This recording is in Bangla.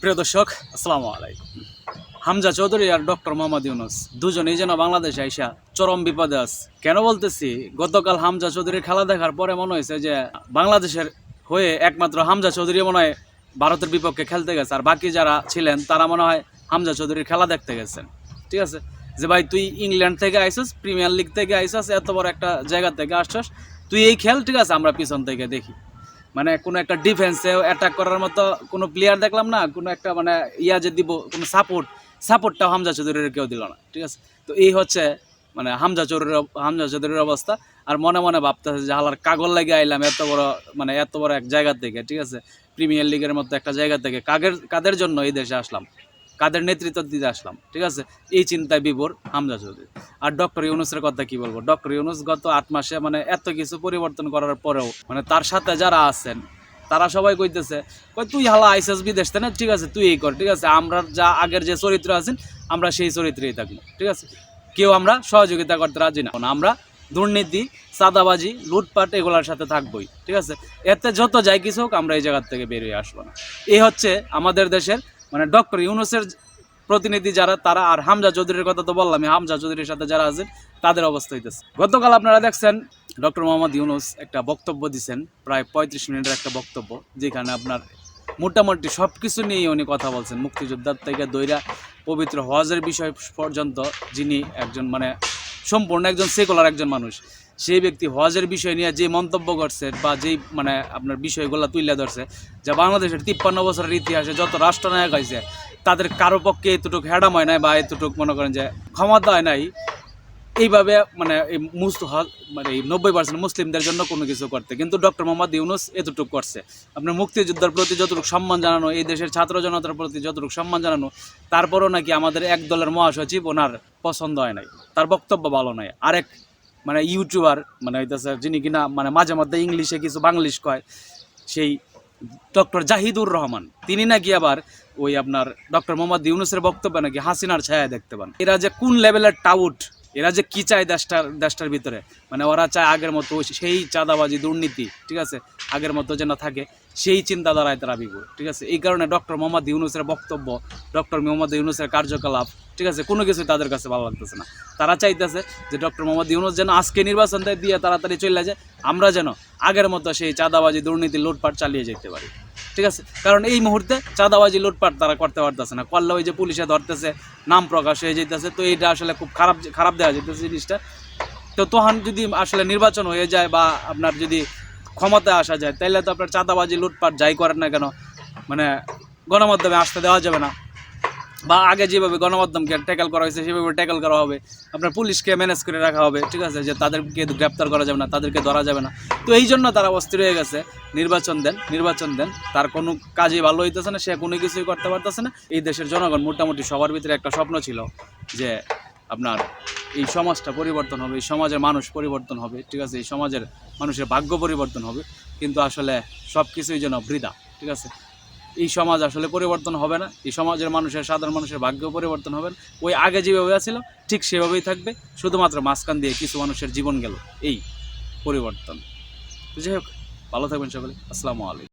প্রিয় দর্শক, আসসালামু আলাইকুম। হামজা চৌধুরী আর ডক্টর মোহাম্মদ ইউনুস দুজনেই যেন বাংলাদেশে আইসা চরম বিপদে আছে। কেন বলতেছি, গতকাল হামজা চৌধুরীর খেলা দেখার পরে মনে হয়েছে যে বাংলাদেশের হয়ে একমাত্র হামজা চৌধুরী মনে হয় ভারতের বিপক্ষে খেলতে গেছে। আর বাকি যারা ছিলেন, তারা মনে হয় হামজা চৌধুরীর খেলা দেখতে গেছেন। ঠিক আছে? যে ভাই, তুই ইংল্যান্ড থেকে আইসস, প্রিমিয়ার লিগ থেকে আইসস, এত বড় একটা জায়গা থেকে আসছস, তুই এই খেল, ঠিক আছে, আমরা পিছন থেকে দেখি। মানে কোনো একটা ডিফেন্সে অ্যাটাক করার মতো কোনো প্লেয়ার দেখলাম না, কোনো একটা মানে ইয়া যে দিব, কোনো সাপোর্ট সাপোর্টটাও হামজা চৌধুরীর কেউ দিল না, ঠিক আছে? তো এই হচ্ছে মানে হামজা চৌধুরীর হামজা চৌধুরীর অবস্থা। আর মনে মনে ভাবতেছে যে, হালার কাগল লেগে আইলাম এত বড় মানে এত বড় এক জায়গা থেকে ঠিক আছে? প্রিমিয়ার লিগের মতো একটা জায়গা থেকে কাগের, কাদের জন্য এই দেশে আসলাম? কাদের নেতৃত্ব দিতে আসলাম, ঠিক আছে? এই চিন্তায় বিভোর হামজা চৌধুরী। আর ডক্টর ইউনুসের কথা কি বলব? ডক্টর ইউনুস গত আট মাসে মানে এত কিছু পরিবর্তন করার পরেও মানে তার সাথে যারা আছেন, তারা সবাই কইতেছে, কই তুই হালা আইসএস বিদেশ না? ঠিক আছে, তুই এই কর, ঠিক আছে? আমরা যা আগের যে চরিত্র আছেন, আমরা সেই চরিত্রেই থাকব ঠিক আছে? কেউ আমরা সহযোগিতা করতে রাজি না। আমরা দুর্নীতি, চাঁদাবাজি, লুটপাট এগুলোর সাথে থাকবোই, ঠিক আছে? এতে যত যাই কিছু হোক, আমরা এই জায়গার থেকে বেরিয়ে আসব না। এই হচ্ছে আমাদের দেশের মানে ডক্টর ইউনুসের প্রতিনিধি যারা, তারা আর হামজা চৌধুরীর কথা তো বললাম হামজা চৌধুরীর সাথে যারা আছেন, তাদের অবস্থা হইতেছে। গতকাল আপনারা দেখছেন, ডক্টর মোহাম্মদ ইউনুস একটা বক্তব্য দিছেন, প্রায় পঁয়ত্রিশ মিনিটের একটা বক্তব্য, যেখানে আপনার মোটামুটি সব কিছু নিয়ে উনি কথা বলছেন। মুক্তিযোদ্ধার থেকে দৈরা পবিত্র হজের বিষয় পর্যন্ত যিনি একজন মানে সম্পূর্ণ একজন সেকুলার একজন মানুষ। সেই ব্যক্তি হজের বিষয় নিয়ে যে মন্তব্য করছে বা যেই মানে আপনার বিষয়গুলো তুলে ধরছে, যে বাংলাদেশের তিপ্পান্ন বছরের ইতিহাসে যত রাষ্ট্রনায়ক হয়েছে তাদের কারও পক্ষে এতটুকু হ্যাডাম হয় নাই বা এতটুকু মনে করেন যে ক্ষমতা হয় নাই। এইভাবে মানে এই মুস মানে এই নব্বই পার্সেন্ট মুসলিমদের জন্য কোনো কিছু করতে। কিন্তু ডক্টর মোহাম্মদ ইউনুস এতটুকু করছে। আপনার মুক্তিযোদ্ধার প্রতি যতটুকু সম্মান জানানো, এই দেশের ছাত্র জনতার প্রতি যতটুকু সম্মান জানানো, তারপরও নাকি আমাদের এক দলের মহাসচিব ওনার পছন্দ হয় নাই। তার বক্তব্য ভালো নয়। আরেক মানে ইউটিউবার মানে হইতেছে, যিনি কিনা মানে মাঝে মধ্যে ইংলিশে কিছু বাংলিশ কয়, সেই ডক্টর জাহিদুর রহমান। তিনি নাকি আবার ওই আপনার ডক্টর মোহাম্মদ ইউনুসের বক্তব্য নাকি হাসিনার ছায়া দেখতে পান। এরা যে কোন লেভেলের টাউট এরা যে কি চায় দেশটার দেশটার ভিতরে? মানে ওরা চায় আগের মতো সেই চাঁদাবাজি, দুর্নীতি, ঠিক আছে? আগের মতো যেন থাকে, সেই চিন্তাধারায় তারা বিভোর, ঠিক আছে? এই কারণে ডক্টর মোহাম্মদ ইউনুসের বক্তব্য, ডক্টর মোহাম্মদ ইউনুসের কার্যকলাপ, ঠিক আছে? কোনো কিছুই তাদের কাছে ভালো লাগতেছে না। তারা চাইতেছে যে ডক্টর মোহাম্মদ ইউনুস যেন আজকে নির্বাচন দেয়, দিয়ে তাড়াতাড়ি চলে যায়, আমরা যেন আগের মতো সেই চাঁদাবাজি, দুর্নীতি, লুটপাট চালিয়ে যেতে পারি। ঠিক আছে? কারণ এই মুহূর্তে চাঁদাবাজি, লুটপাট তারা করতে পারতেছে না। করলে ওই যে পুলিশে ধরতেছে, নাম প্রকাশ হয়ে যেতেছে তো এইটা আসলে খুব খারাপ খারাপ দেওয়া যেতেছে জিনিসটা। তো তখন যদি আসলে নির্বাচন হয়ে যায় বা আপনার যদি ক্ষমতায় আসা যায় তাহলে তো আপনার চাঁদাবাজি, লুটপাট যাই করেন না কেন? মানে গণমাধ্যমে আসতে দেওয়া যাবে না। বা আগে যেভাবে গণমাধ্যমকে ট্যাকেল করা হয়েছে, সেভাবে ট্যাকেল করা হবে। আপনার পুলিশকে ম্যানেজ করে রাখা হবে, ঠিক আছে? যে তাদেরকে গ্রেপ্তার করা যাবে না, তাদেরকে ধরা যাবে না। তো এই জন্য তারা অস্থির হয়ে গেছে। নির্বাচন দেন নির্বাচন দেন। তার কোনো কাজই ভালো হইতেছে না, সে কোনো কিছুই করতে পারতেছে না। এই দেশের জনগণ মোটামুটি সবার ভিতরে একটা স্বপ্ন ছিল যে আপনার এই সমাজটা পরিবর্তন হবে, এই সমাজের মানুষ পরিবর্তন হবে, ঠিক আছে? এই সমাজের মানুষের ভাগ্য পরিবর্তন হবে। কিন্তু আসলে সব কিছুই যেন বৃথা, ঠিক আছে? এই সমাজ আসলে পরিবর্তন হবে না, এই সমাজের মানুষের, সাধারণ মানুষের ভাগ্য পরিবর্তন হবে না। ওই আগে যেভাবে আছিল, ঠিক সেভাবেই থাকবে, শুধুমাত্র মাঝখান দিয়ে কিছু মানুষের জীবন গেল, এই পরিবর্তন। যাই হোক, ভালো থাকবেন সকলে, আসসালামু আলাইকুম।